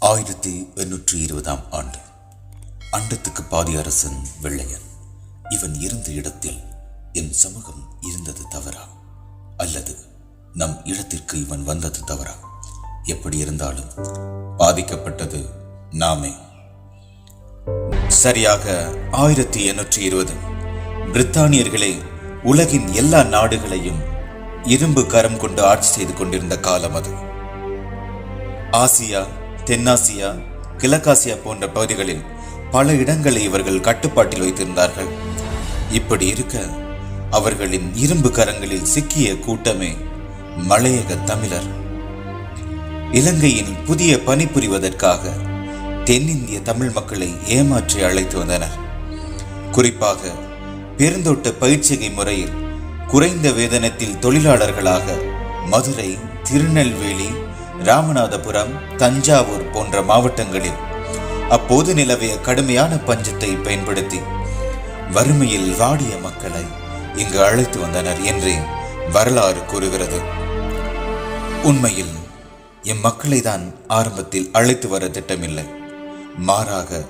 ஆயிரத்தி எண்ணூற்றி இருபதாம் ஆண்டு. அண்டத்துக்கு பாதி அரசன் வெள்ளையன். இவன் இருந்த இடத்தில் என் சமூகம் இருந்தது தவறா? அல்லது நம் இடத்திற்கு இவன் வந்தது தவறா? எப்படி இருந்தாலும் பாதிக்கப்பட்டது நாமே. சரியாக ஆயிரத்தி எண்ணூற்றி இருபது. பிரித்தானியர்களே உலகின் எல்லா நாடுகளையும் இரும்பு கரம் கொண்டு ஆட்சி செய்து கொண்டிருந்த காலம் அது. ஆசியா தென்னாசியா கிழக்காசியா போன்ற பகுதிகளில் பல இடங்களை இவர்கள் கட்டுப்பாட்டில் வைத்திருந்தார்கள். இப்படி இருக்க அவர்களின் இரும்பு கரங்களில் சிக்கிய கூட்டமே மலையக தமிழர். இலங்கையின் புதிய பணிபுரிவதற்காக தென்னிந்திய தமிழ் மக்களை ஏமாற்றி அழைத்து வந்தனர். குறிப்பாக பெருந்தோட்ட பயிற்சிகை முறையில் குறைந்த வேதனத்தில் தொழிலாளர்களாக மதுரை திருநெல்வேலி ராமநாதபுரம் தஞ்சாவூர் போன்ற மாவட்டங்களில் அப்போது நிலவிய கடுமையான பஞ்சத்தை பயன்படுத்தி வறுமையில் வாடிய மக்களை இங்கு அழைத்து வந்தனர் என்றே வரலாறு கூறுகிறது. உண்மையில் இம்மக்களை தான் ஆரம்பத்தில் அழைத்து வர திட்டமில்லை. மாறாக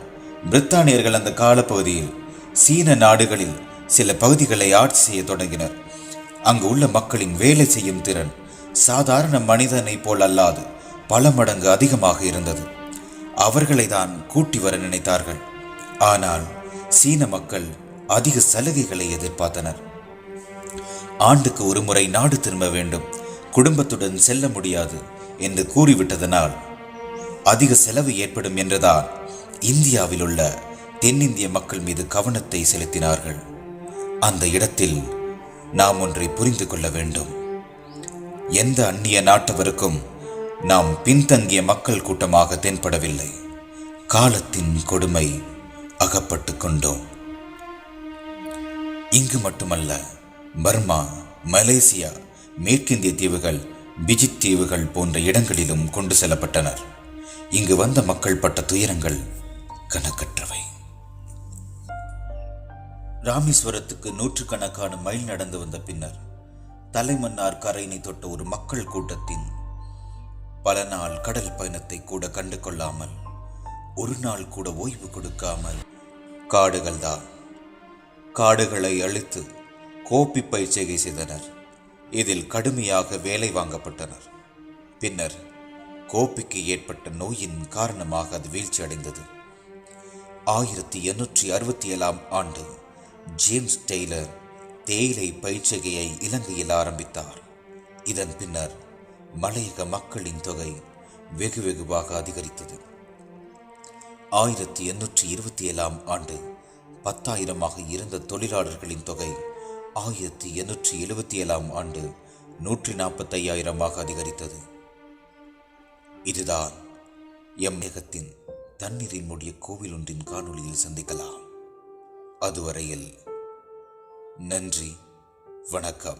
பிரித்தானியர்கள் அந்த காலப்பகுதியில் சீன நாடுகளில் சில பகுதிகளை ஆட்சி செய்ய தொடங்கினர். அங்கு உள்ள மக்களின் வேலை செய்யும் திறன் சாதாரண மனிதனைப் போல் அல்லாது பல மடங்கு அதிகமாக இருந்தது. அவர்களை தான் கூட்டி வர நினைத்தார்கள். ஆனால் சீன மக்கள் அதிக சலுகைகளை எதிர்பார்த்தனர். ஆண்டுக்கு ஒரு முறை நாடு திரும்ப வேண்டும் குடும்பத்துடன் செல்ல முடியாது என்று கூறிவிட்டதனால் அதிக செலவு ஏற்படும் என்றுதான் இந்தியாவில் உள்ள தென்னிந்திய மக்கள் மீது கவனத்தை செலுத்தினார்கள். அந்த இடத்தில் நாம் ஒன்றை புரிந்து கொள்ள வேண்டும். எந்த அந்நிய நாட்டவருக்கும் நாம் பின்தங்கிய மக்கள் கூட்டமாக தென்படவில்லை. காலத்தின் கொடுமை அகப்பட்டு கொண்டோம். இங்கு மட்டுமல்ல பர்மா மலேசியா மேற்கிந்திய தீவுகள் பிஜித் தீவுகள் போன்ற இடங்களிலும் கொண்டு செல்லப்பட்டனர். இங்கு வந்த மக்கள் பட்ட துயரங்கள் கணக்கற்றவை ராமேஸ்வரத்துக்கு நூற்றுக்கணக்கான மைல் நடந்து வந்த பின்னர் தலைமன்னார் கரையினை தொட்ட ஒரு மக்கள் கூட்டத்தின் பல நாள் கடல் பயணத்தை கூட கண்டு கொள்ளாமல் ஒரு நாள் கூட ஓய்வு கொடுக்காமல் காடுகள் தான். காடுகளை அழித்து கோப்பி பயிற்சிகை செய்தனர். இதில் கடுமையாக வேலை வாங்கப்பட்டனர். பின்னர் கோப்பிக்கு ஏற்பட்ட நோயின் காரணமாக அது வீழ்ச்சி அடைந்தது. ஆயிரத்தி எண்ணூற்றி அறுபத்தி ஏழாம் ஆண்டு ஜேம்ஸ் டெய்லர் தேயிலை பயிற்சிகையை இலங்கையில் ஆரம்பித்தார். இதன் பின்னர் மலையக மக்களின் தொகை வெகு வெகுவாக அதிகரித்தது. ஆயிரத்தி எண்ணூற்றி இருபத்தி ஏழாம் ஆண்டு பத்தாயிரமாக இருந்த தொழிலாளர்களின் தொகை ஆயிரத்தி எண்ணூற்றி எழுபத்தி ஏழாம் ஆண்டு நூற்றி நாற்பத்தையாயிரமாக அதிகரித்தது. இதுதான் எம் மேகத்தின் தண்ணீரில் மூடிய கோவில் ஒன்றின் காணொளியில் சந்திக்கலாம். அதுவரையில் நன்றி. வணக்கம்.